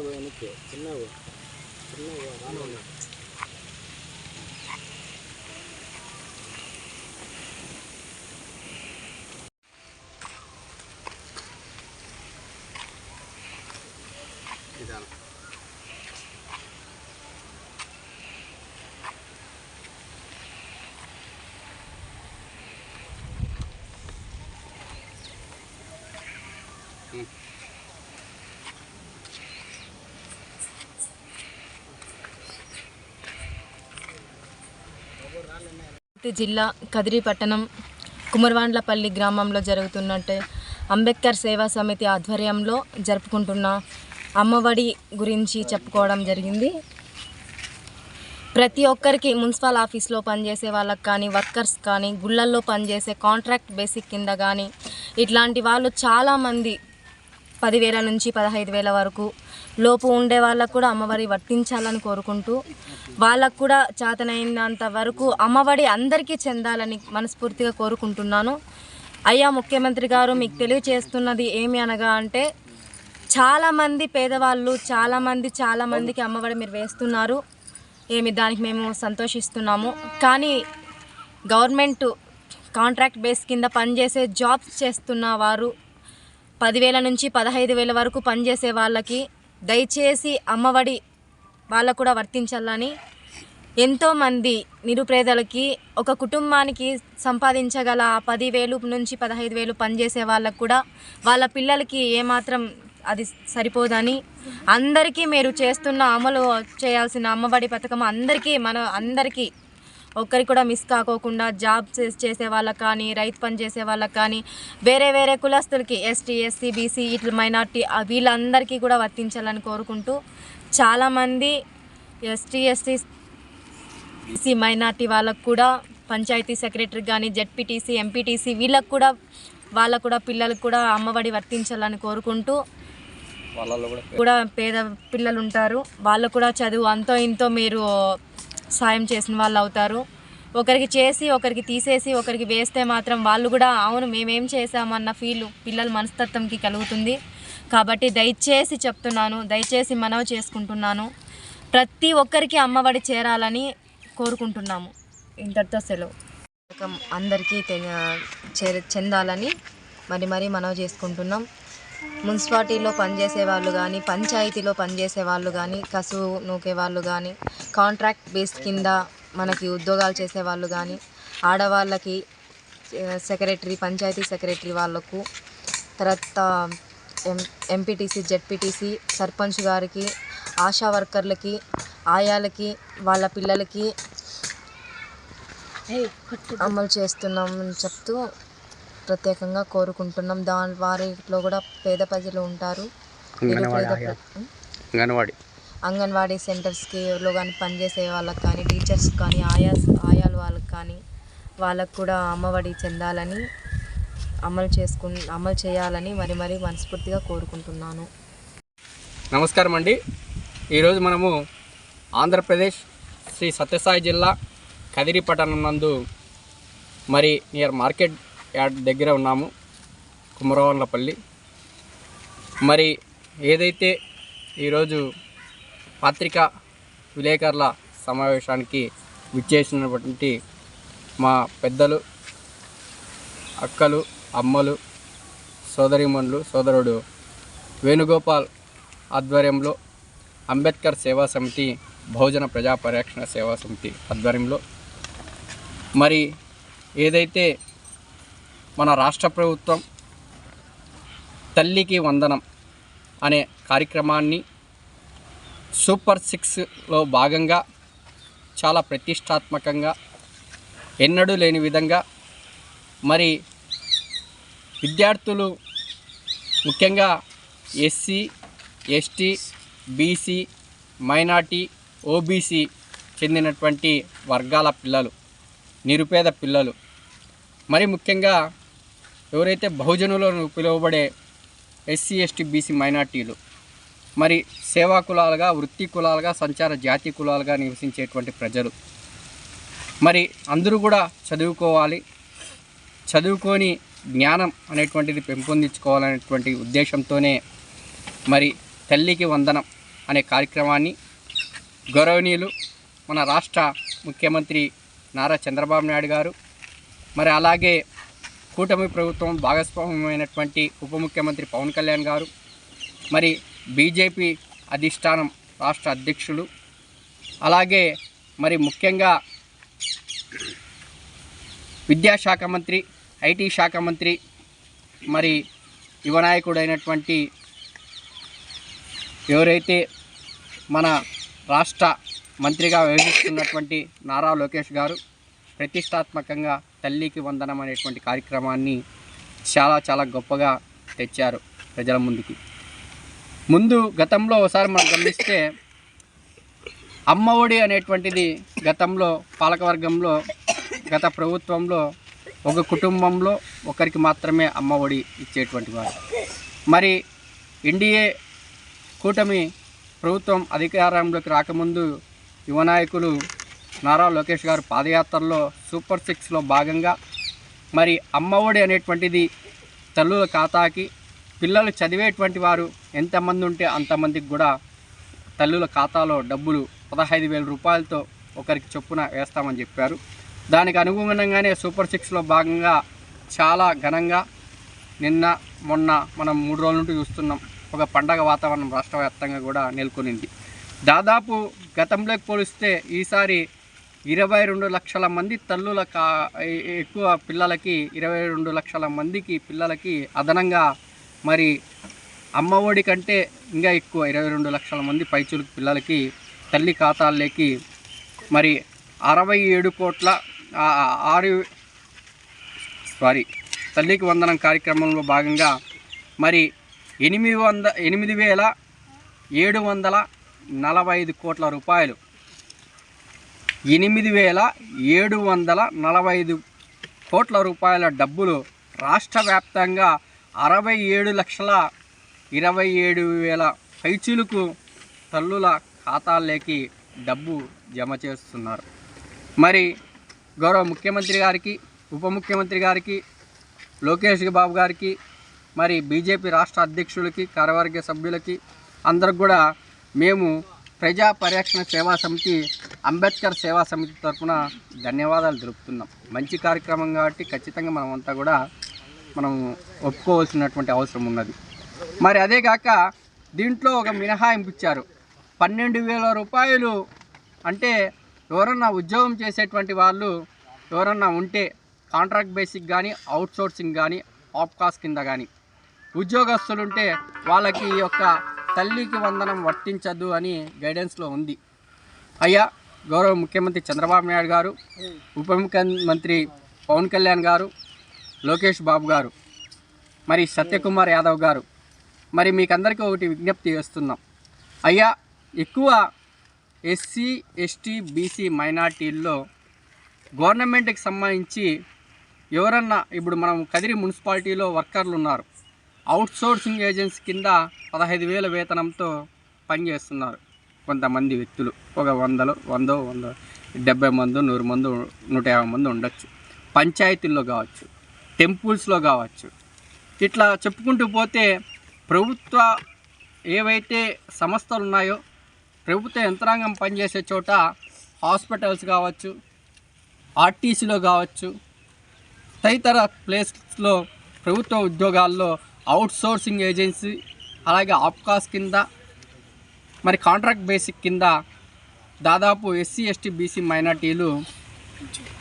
சின்ன சின்ன சின்ன జిల్లా కదిరి పట్టణం కుమర్వాండ్లపల్లి గ్రామంలో జరుగుతున్నట్టే అంబేద్కర్ సేవా సమితి ఆధ్వర్యంలో జరుపుకుంటున్న అమ్మఒడి గురించి చెప్పుకోవడం జరిగింది. ప్రతి ఒక్కరికి మున్సిపల్ ఆఫీస్లో పనిచేసే వాళ్ళకి కానీ వర్కర్స్ కానీ గుళ్ళల్లో పనిచేసే కాంట్రాక్ట్ బేసిక్ కింద కానీ ఇట్లాంటి వాళ్ళు చాలామంది పదివేల నుంచి పదహైదు వేల వరకు లోపు ఉండే వాళ్ళకు కూడా అమ్మవారి వర్తించాలని కోరుకుంటూ వాళ్ళకు కూడా చేతనైనంత వరకు అమ్మఒడి అందరికీ చెందాలని మనస్ఫూర్తిగా కోరుకుంటున్నాను. అయ్యా ముఖ్యమంత్రి గారు మీకు తెలియచేస్తున్నది ఏమి అనగా అంటే చాలామంది పేదవాళ్ళు చాలామంది చాలామందికి అమ్మఒడి మీరు వేస్తున్నారు. ఏమి దానికి మేము సంతోషిస్తున్నాము. కానీ గవర్నమెంట్ కాంట్రాక్ట్ బేస్ కింద పనిచేసే జాబ్స్ చేస్తున్న వారు పదివేల నుంచి పదహైదు వేల వరకు పనిచేసే వాళ్ళకి దయచేసి అమ్మఒడి వాళ్ళకు కూడా వర్తించాలని ఎంతోమంది నిరుపేదలకి ఒక కుటుంబానికి సంపాదించగల పది పదివేలు నుంచి పదహైదు వేలు పనిచేసే వాళ్ళకు కూడా వాళ్ళ పిల్లలకి ఏమాత్రం అది సరిపోదని అందరికీ మీరు చేస్తున్న అమలు చేయాల్సిన అమ్మఒడి పథకం అందరికీ మన అందరికీ ఒక్కరికి కూడా మిస్ కాకోకుండా జాబ్ చేసే వాళ్ళకి కానీ రైతు పని చేసే వాళ్ళకి కానీ వేరే వేరే కులస్తులకి ఎస్టీ ఎస్సీ బీసీ ఇట్లా మైనార్టీ వీళ్ళందరికీ కూడా వర్తించాలని కోరుకుంటూ చాలామంది ఎస్టీ ఎస్టీ బీసీ మైనార్టీ వాళ్ళకు కూడా పంచాయతీ సెక్రటరీ కానీ జెడ్పీటీసీ ఎంపీటీసీ వీళ్ళకు కూడా వాళ్ళకు కూడా పిల్లలకు కూడా అమ్మఒడి వర్తించాలని కోరుకుంటూ కూడా పేద పిల్లలు ఉంటారు వాళ్ళు కూడా చదువు అంతో ఇంతో మీరు సాయం చేసిన వాళ్ళు అవుతారు. ఒకరికి చేసి ఒకరికి తీసేసి ఒకరికి వేస్తే మాత్రం వాళ్ళు కూడా అవును మేమేం చేసామన్న ఫీల్ పిల్లల మనస్తత్వంకి కలుగుతుంది. కాబట్టి దయచేసి చెప్తున్నాను దయచేసి మనవి చేసుకుంటున్నాను. ప్రతి ఒక్కరికి అమ్మఒడి చేరాలని కోరుకుంటున్నాము. ఇంతటితో సెలవు. అందరికీ చెందాలని మరి మరీ మనవి చేసుకుంటున్నాం. మున్సిపాలిటీలో పనిచేసే వాళ్ళు కానీ పంచాయతీలో పనిచేసే వాళ్ళు కానీ కసువు నూకే వాళ్ళు కానీ కాంట్రాక్ట్ బేస్ కింద మనకి ఉద్యోగాలు చేసే వాళ్ళు కానీ ఆడవాళ్ళకి సెక్రటరీ పంచాయతీ సెక్రటరీ వాళ్ళకు తర్వాత ఎం ఎంపీటీసీ జెడ్పీటీసీ సర్పంచ్ గారికి ఆశా వర్కర్లకి ఆయాలకి వాళ్ళ పిల్లలకి అమలు చేస్తున్నామని చెప్తూ ప్రత్యేకంగా కోరుకుంటున్నాం. దాని వారిలో కూడా పేద ప్రజలు ఉంటారు. అంగన్వాడి అంగన్వాడీ. సెంటర్స్కి లో కానీ పనిచేసే వాళ్ళకి కానీ టీచర్స్ కానీ ఆయా ఆయాల వాళ్ళకి కానీ వాళ్ళకు కూడా అమ్మఒడి చెందాలని అమలు చేసుకు అమలు చేయాలని మరి మరి మనస్ఫూర్తిగా కోరుకుంటున్నాను. నమస్కారం అండి. ఈరోజు మనము ఆంధ్రప్రదేశ్ శ్రీ సత్యసాయి జిల్లా కదిరి పట్టణం నందు మరి నియర్ మార్కెట్ యాడ్ దగ్గర ఉన్నాము కుమరవన్లపల్లి మరి ఏదైతే ఈరోజు పత్రికా విలేకరుల సమావేశానికి విచ్చేసినటువంటి మా పెద్దలు అక్కలు అమ్మలు సోదరిమణులు సోదరుడు వేణుగోపాల్ ఆధ్వర్యంలో అంబేద్కర్ సేవా సమితి బహుజన ప్రజా పరిరక్షణ సేవా సమితి ఆధ్వర్యంలో. మరి ఏదైతే మన రాష్ట్ర ప్రభుత్వం తల్లికి వందనం అనే కార్యక్రమాన్ని సూపర్ సిక్స్లో భాగంగా చాలా ప్రతిష్టాత్మకంగా ఎన్నడూ లేని విధంగా మరి విద్యార్థులు ముఖ్యంగా SC ST BC minority OBC చెందినటువంటి వర్గాల పిల్లలు నిరుపేద పిల్లలు. మరి ముఖ్యంగా ఎవరైతే బహుజనులను పిలువబడే ఎస్సీ ఎస్టీ బీసీ మైనార్టీలు మరి సేవా కులాలుగా వృత్తి కులాలుగా సంచార జాతి కులాలుగా నివసించేటువంటి ప్రజలు మరి అందరూ కూడా చదువుకోవాలి చదువుకొని జ్ఞానం అనేటువంటిది పెంపొందించుకోవాలనేటువంటి ఉద్దేశంతోనే మరి తల్లికి వందనం అనే కార్యక్రమాన్ని గౌరవనీయులు మన రాష్ట్ర ముఖ్యమంత్రి నారా చంద్రబాబు నాయుడు గారు మరి అలాగే కూటమి ప్రభుత్వం భాగస్వామ్యమైనటువంటి ఉప ముఖ్యమంత్రి పవన్ కళ్యాణ్ గారు మరి బీజేపీ అధిష్టానం రాష్ట్ర అధ్యక్షులు అలాగే మరి ముఖ్యంగా విద్యాశాఖ మంత్రి ఐటీ శాఖ మంత్రి మరి యువనాయకుడైనటువంటి ఎవరైతే మన రాష్ట్ర మంత్రిగా వ్యవహరిస్తున్నటువంటి నారా లోకేష్ గారు ప్రతిష్టాత్మకంగా తల్లికి వందనం అనేటువంటి కార్యక్రమాన్ని చాలా చాలా గొప్పగా తెచ్చారు ప్రజల ముందుకి. ముందు గతంలో ఒకసారి మనం గమనిస్తే అమ్మ ఒడి అనేటువంటిది గతంలో పాలకవర్గంలో గత ప్రభుత్వంలో ఒక కుటుంబంలో ఒకరికి మాత్రమే అమ్మ ఒడి ఇచ్చేటువంటి వారు. మరి ఎన్డీఏ కూటమి ప్రభుత్వం అధికారంలోకి రాకముందు యువ నాయకులు నారా లోకేష్ గారు పాదయాత్రలో సూపర్ సిక్స్లో భాగంగా మరి అమ్మఒడి అనేటువంటిది తల్లుల ఖాతాకి పిల్లలు చదివేటువంటి వారు ఎంతమంది ఉంటే అంతమందికి కూడా తల్లుల ఖాతాలో డబ్బులు పదహైదు వేల రూపాయలతో ఒకరికి చొప్పున వేస్తామని చెప్పారు. దానికి అనుగుణంగానే సూపర్ సిక్స్లో భాగంగా చాలా ఘనంగా నిన్న మొన్న మనం మూడు రోజుల నుండి చూస్తున్నాం. ఒక పండగ వాతావరణం రాష్ట్ర వ్యాప్తంగా కూడా నెలకొనింది. దాదాపు గతంలోకి పోలిస్తే ఈసారి ఇరవై రెండు లక్షల మంది తల్లుల కా ఎక్కువ పిల్లలకి ఇరవై రెండు లక్షల మందికి పిల్లలకి అదనంగా మరి అమ్మఒడి కంటే ఇంకా ఎక్కువ ఇరవై రెండు లక్షల మంది పైచులకు పిల్లలకి తల్లి ఖాతాల్లోకి మరి అరవై ఏడు కోట్ల ఆరు సారీ తల్లికి వందనం కార్యక్రమంలో భాగంగా మరి ఎనిమిది వంద ఎనిమిది వేల ఏడు వందల నలభై ఐదు కోట్ల రూపాయలు ఎనిమిది వేల ఏడు వందల నలభై ఐదు కోట్ల రూపాయల డబ్బులు రాష్ట్ర వ్యాప్తంగా అరవై ఏడు లక్షల ఇరవై ఏడు వేల పైచీలకు తల్లుల ఖాతాల్లోకి డబ్బు జమ చేస్తున్నారు. మరి గౌరవ ముఖ్యమంత్రి గారికి ఉప ముఖ్యమంత్రి గారికి లోకేష్ బాబు గారికి మరి బీజేపీ రాష్ట్ర అధ్యక్షులకి కార్యవర్గ సభ్యులకి అందరికి కూడా మేము ప్రజా పరిరక్షణ సేవా సమితి అంబేద్కర్ సేవా సమితి తరఫున ధన్యవాదాలు తెలుపుతున్నాం. మంచి కార్యక్రమం కాబట్టి ఖచ్చితంగా మనం అంతా కూడా మనం ఒప్పుకోవాల్సినటువంటి అవసరం ఉన్నది. మరి అదే కాక దీంట్లో ఒక మినహాయింపు ఇచ్చారు. పన్నెండు వేల రూపాయలు అంటే ఎవరన్నా ఉద్యోగం చేసేటువంటి వాళ్ళు ఎవరన్నా ఉంటే కాంట్రాక్ట్ బేసిక్ కానీ అవుట్సోర్సింగ్ కానీ ఆప్కాస్ కింద కానీ ఉద్యోగస్తులుంటే వాళ్ళకి ఈ యొక్క తల్లికి వందనం వర్తించదు అని గైడెన్స్లో ఉంది. అయ్యా గౌరవ ముఖ్యమంత్రి చంద్రబాబు నాయుడు గారు ఉప ముఖ్యమంత్రి పవన్ కళ్యాణ్ గారు లోకేష్ బాబు గారు మరి సత్యకుమార్ యాదవ్ గారు. మరి మీకందరికీ ఒకటి విజ్ఞప్తి చేస్తున్నాం. అయ్యా ఎక్కువ ఎస్సీ ఎస్టీ బీసీ మైనార్టీల్లో గవర్నమెంట్కి సంబంధించి ఎవరన్నా ఇప్పుడు మనం కదిరి మున్సిపాలిటీలో వర్కర్లు ఉన్నారు. అవుట్సోర్సింగ్ ఏజెన్సీ కింద పదహైదు వేల వేతనంతో పనిచేస్తున్నారు. కొంతమంది వ్యక్తులు ఒక వందలు వందో వంద డెబ్బై మంది నూరు మంది నూట యాభై మంది ఉండొచ్చు. పంచాయతీల్లో కావచ్చు టెంపుల్స్లో కావచ్చు. ఇట్లా చెప్పుకుంటూ పోతే ప్రభుత్వ ఏవైతే సంస్థలు ఉన్నాయో ప్రభుత్వ యంత్రాంగం పనిచేసే చోట హాస్పిటల్స్ కావచ్చు ఆర్టీసీలో కావచ్చు తదితర ప్లేస్లో ప్రభుత్వ ఉద్యోగాల్లో అవుట్ సోర్సింగ్ ఏజెన్సీ అలాగే ఆప్కాస్ కింద మరి కాంట్రాక్ట్ బేసిక్ కింద దాదాపు ఎస్సీ ఎస్టీ బీసీ మైనార్టీలు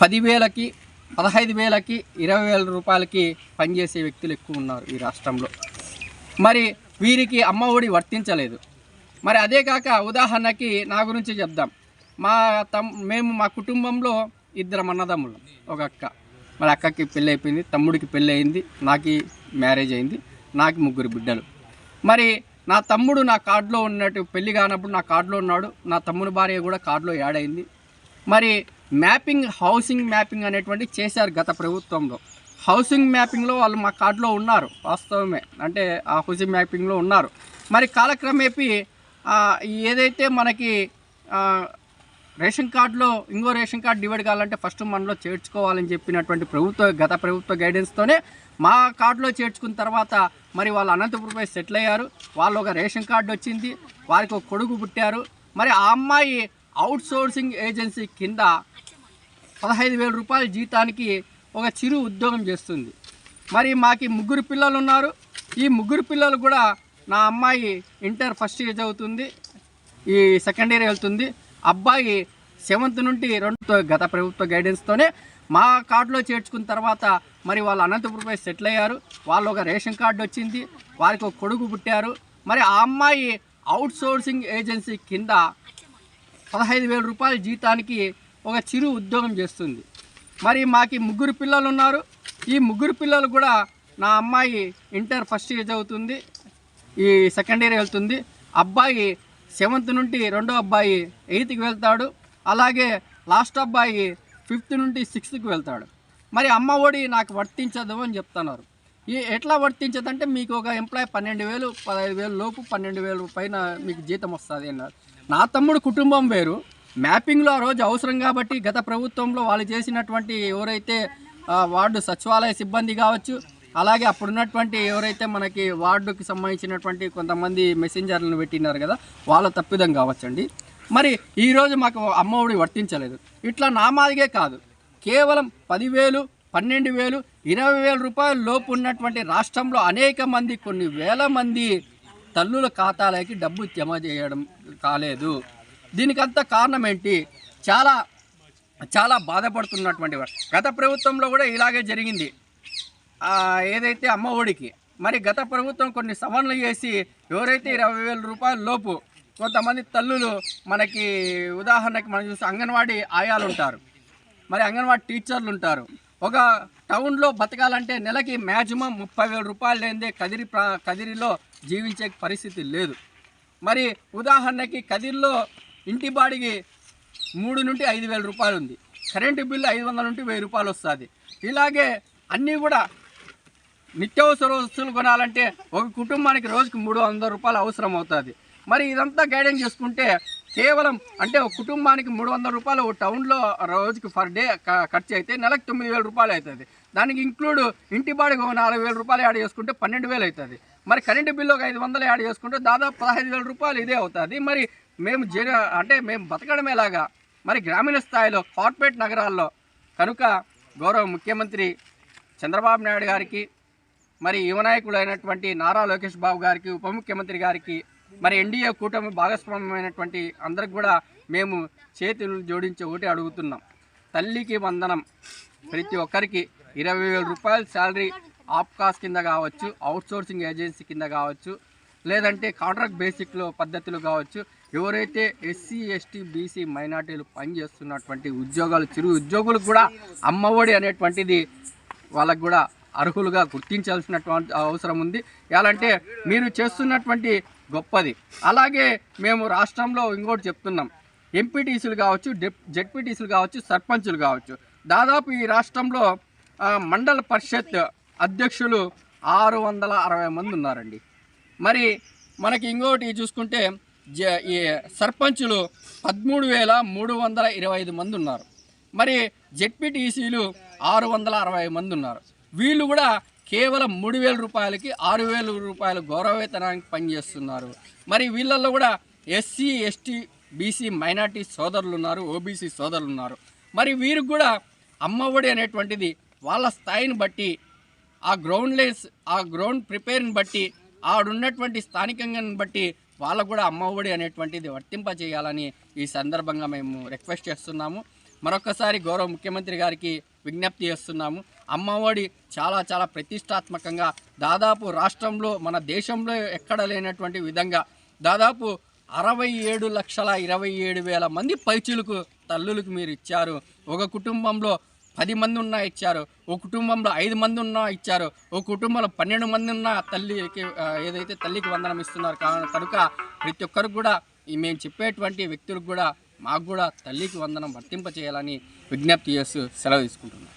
పదివేలకి పదహైదు వేలకి ఇరవై వేల రూపాయలకి పనిచేసే వ్యక్తులు ఎక్కువ ఉన్నారు ఈ రాష్ట్రంలో. మరి వీరికి అమ్మ ఒడి వర్తించలేదు. మరి అదే కాక ఉదాహరణకి నా గురించి చెప్దాం. మా తమ్ మేము మా కుటుంబంలో ఇద్దరం అన్నదమ్ములు ఒక అక్క. మరి అక్కకి పెళ్ళి అయిపోయింది తమ్ముడికి పెళ్ళి అయింది నాకు మ్యారేజ్ అయింది నాకు ముగ్గురు బిడ్డలు. మరి నా తమ్ముడు నా కార్డులో ఉన్నట్టు పెళ్ళి కానప్పుడు నా కార్డులో ఉన్నాడు. నా తమ్ముని భార్య కూడా కార్డులో యాడ్ అయింది. మరి మ్యాపింగ్ హౌసింగ్ మ్యాపింగ్ అనేటువంటి చేశారు గత ప్రభుత్వంలో. హౌసింగ్ మ్యాపింగ్లో వాళ్ళు మా కార్డులో ఉన్నారు వాస్తవమే. అంటే ఆ హౌసింగ్ మ్యాపింగ్లో ఉన్నారు. మరి కాలక్రమేపీ ఏదైతే మనకి రేషన్ కార్డులో ఇంకో రేషన్ కార్డు డివైడ్ కావాలంటే ఫస్ట్ మనలో చేర్చుకోవాలని చెప్పినటువంటి ప్రభుత్వ గత ప్రభుత్వ గైడెన్స్తోనే మా కార్డులో చేర్చుకున్న తర్వాత మరి వాళ్ళు అనంతపురం సెటిల్ అయ్యారు. వాళ్ళు ఒక రేషన్ కార్డు వచ్చింది. వారికి ఒక కొడుకు పుట్టారు. మరి ఆ అమ్మాయి అవుట్ సోర్సింగ్ ఏజెన్సీ కింద పదహైదు వేల రూపాయల జీతానికి ఒక చిరు ఉద్యోగం చేస్తుంది. మరి మాకు ముగ్గురు పిల్లలు ఉన్నారు. ఈ ముగ్గురు పిల్లలు కూడా నా అమ్మాయి ఇంటర్ ఫస్ట్ ఇయర్ చదువుతుంది. ఈ సెకండ్ ఇయర్ వెళ్తుంది. అబ్బాయి సెవెంత్ నుండి రెండు గత ప్రభుత్వ గైడెన్స్తోనే మా కార్డులో చేర్చుకున్న తర్వాత మరి వాళ్ళు అనంతపురం సెటిల్ అయ్యారు. వాళ్ళు ఒక రేషన్ కార్డు వచ్చింది. వారికి ఒక కొడుకు పుట్టారు. మరి ఆ అమ్మాయి అవుట్ సోర్సింగ్ ఏజెన్సీ కింద పదహైదు వేల రూపాయల జీతానికి ఒక చిరు ఉద్యోగం చేస్తుంది. మరి మాకు ముగ్గురు పిల్లలు ఉన్నారు. ఈ ముగ్గురు పిల్లలు కూడా నా అమ్మాయి ఇంటర్ ఫస్ట్ ఇయర్ చదువుతుంది. ఈ సెకండ్ ఇయర్ వెళ్తుంది. అబ్బాయి సెవెంత్ నుండి రెండో అబ్బాయి ఎయిత్కి వెళ్తాడు. అలాగే లాస్ట్ అబ్బాయి ఫిఫ్త్ నుండి సిక్స్త్కి వెళ్తాడు. మరి అమ్మ ఒడి నాకు వర్తించదు అని చెప్తున్నారు. ఈ ఎట్లా వర్తించదంటే మీకు ఒక ఎంప్లాయ్ పన్నెండు వేలు పదహైదు వేలు లోపు పన్నెండు వేలు పైన మీకు జీతం వస్తుంది అన్నారు. నా తమ్ముడు కుటుంబం వేరు. మ్యాపింగ్లో ఆ రోజు అవసరం కాబట్టి గత ప్రభుత్వంలో వాళ్ళు చేసినటువంటి ఎవరైతే వార్డు సచివాలయ సిబ్బంది కావచ్చు అలాగే అప్పుడున్నటువంటి ఎవరైతే మనకి వార్డుకి సంబంధించినటువంటి కొంతమంది మెసెంజర్లను పెట్టినారు కదా వాళ్ళ తప్పిదం కావచ్చండి. మరి ఈరోజు మాకు అమ్మఒడి వర్తించలేదు. ఇట్లా నా మాదిగే కాదు. కేవలం పదివేలు పన్నెండు వేలు ఇరవై వేల రూపాయల లోపు ఉన్నటువంటి రాష్ట్రంలో అనేక మంది కొన్ని వేల మంది తల్లుల ఖాతాలకి డబ్బు జమ చేయడం కాలేదు. దీనికంతా కారణం ఏంటి చాలా చాలా బాధపడుతున్నటువంటి వారు. గత ప్రభుత్వంలో కూడా ఇలాగే జరిగింది. ఏదైతే అమ్మ ఒడికి మరి గత ప్రభుత్వం కొన్ని సవరణలు చేసి ఎవరైతే ఇరవై వేల రూపాయల లోపు కొంతమంది తల్లులు మనకి ఉదాహరణకి మనం చూస్తే అంగన్వాడీ ఆయాలు ఉంటారు మరి అంగన్వాడీ టీచర్లు ఉంటారు ఒక టౌన్లో బతకాలంటే నెలకి మ్యాక్సిమం ముప్పై వేల రూపాయలు లేనిదే కదిరి ప్రా కదిరిలో జీవించే పరిస్థితి లేదు. మరి ఉదాహరణకి కదిరిలో ఇంటి బాడికి మూడు నుండి ఐదు వేల రూపాయలు ఉంది కరెంటు బిల్లు ఐదు వందల నుండి వెయ్యి రూపాయలు వస్తుంది ఇలాగే అన్నీ కూడా నిత్యావసర వస్తువులు కొనాలంటే ఒక కుటుంబానికి రోజుకి మూడు వందల రూపాయలు అవసరం అవుతుంది మరి ఇదంతా గైడెన్స్ చేసుకుంటే కేవలం అంటే ఒక కుటుంబానికి మూడు వందల రూపాయలు ఒక టౌన్లో రోజుకి పర్ డే ఖర్చు అయితే నెలకు తొమ్మిది వేల రూపాయలు అవుతుంది. దానికి ఇంక్లూడ్ ఇంటి బాడికి ఒక నాలుగు వేల రూపాయలు యాడ్ చేసుకుంటే పన్నెండు వేలు అవుతుంది. మరి కరెంటు బిల్లు ఒక ఐదు వందలు యాడ్ చేసుకుంటే దాదాపు పదహైదు వేల రూపాయలు ఇదే అవుతుంది. మరి మేము జన అంటే మేము బతకడమేలాగా మరి గ్రామీణ స్థాయిలో కార్పొరేట్ నగరాల్లో కనుక గౌరవ ముఖ్యమంత్రి చంద్రబాబు నాయుడు గారికి మరి యువనాయకుడు అయినటువంటి నారా లోకేష్ బాబు గారికి ఉప ముఖ్యమంత్రి గారికి మరి ఎన్డీఏ కూటమి భాగస్వామ్యమైనటువంటి అందరికి కూడా మేము చేతులు జోడించి ఒకటి అడుగుతున్నాం. తల్లికి వందనం. ప్రతి ఒక్కరికి ఇరవై వేల రూపాయల శాలరీ ఆప్కాస్ కింద కావచ్చు అవుట్సోర్సింగ్ ఏజెన్సీ కింద కావచ్చు లేదంటే కాంట్రాక్ట్ బేసిక్లో పద్ధతులు కావచ్చు. ఎవరైతే ఎస్సీ ఎస్టీ బీసీ మైనార్టీలు పనిచేస్తున్నటువంటి ఉద్యోగాలు చిరు ఉద్యోగులకు కూడా అమ్మఒడి అనేటువంటిది వాళ్ళకు కూడా అర్హులుగా గుర్తించాల్సినటువంటి అవసరం ఉంది. ఎలాంటే మీరు చేస్తున్నటువంటి గొప్పది. అలాగే మేము రాష్ట్రంలో ఇంకోటి చెప్తున్నాం. ఎంపీటీసీలు కావచ్చు జెడ్పీటీసీలు కావచ్చు సర్పంచులు కావచ్చు. దాదాపు ఈ రాష్ట్రంలో మండల పరిషత్ అధ్యక్షులు ఆరు వందల అరవై మంది ఉన్నారండి. మరి మనకి ఇంకోటి చూసుకుంటే జ ఈ సర్పంచులు పదమూడు వేల మూడు వందల ఇరవై ఐదు మంది ఉన్నారు. మరి జెడ్పీటీసీలు ఆరు వందల అరవై మంది ఉన్నారు. వీళ్ళు కూడా కేవలం మూడు వేల రూపాయలకి ఆరు వేల రూపాయల గౌరవేతనానికి పనిచేస్తున్నారు మరి వీళ్ళల్లో కూడా ఎస్సీ ఎస్టీ బీసీ మైనార్టీ సోదరులు ఉన్నారు ఓబీసీ సోదరులు ఉన్నారు. మరి వీరికి కూడా అమ్మఒడి అనేటువంటిది వాళ్ళ స్థాయిని బట్టి ఆ గ్రౌండ్ లెస్ ఆ గ్రౌండ్ ప్రిపేర్ని బట్టి ఆడున్నటువంటి స్థానికంగా బట్టి వాళ్ళకు కూడా అమ్మఒడి అనేటువంటిది వర్తింప చేయాలని ఈ సందర్భంగా మేము రిక్వెస్ట్ చేస్తున్నాము. మరొకసారి గౌరవ ముఖ్యమంత్రి గారికి విజ్ఞప్తి చేస్తున్నాము. అమ్మఒడి చాలా చాలా ప్రతిష్టాత్మకంగా దాదాపు రాష్ట్రంలో మన దేశంలో ఎక్కడ లేనటువంటి విధంగా దాదాపు అరవై ఏడు లక్షల ఇరవై ఏడు వేల మంది పైచులకు తల్లులకు మీరు ఇచ్చారు. ఒక కుటుంబంలో పది మంది ఉన్నా ఇచ్చారు. ఒక కుటుంబంలో ఐదు మంది ఉన్నా ఇచ్చారు. ఓ కుటుంబంలో పన్నెండు మంది ఉన్న తల్లికి ఏదైతే తల్లికి వందనం ఇస్తున్నారు. కనుక ప్రతి ఒక్కరికి కూడా మేము చెప్పేటువంటి వ్యక్తులకు కూడా మాకు కూడా తల్లికి వందనం వర్తింప చేయాలని విజ్ఞప్తి చేస్తూ సెలవు తీసుకుంటున్నాను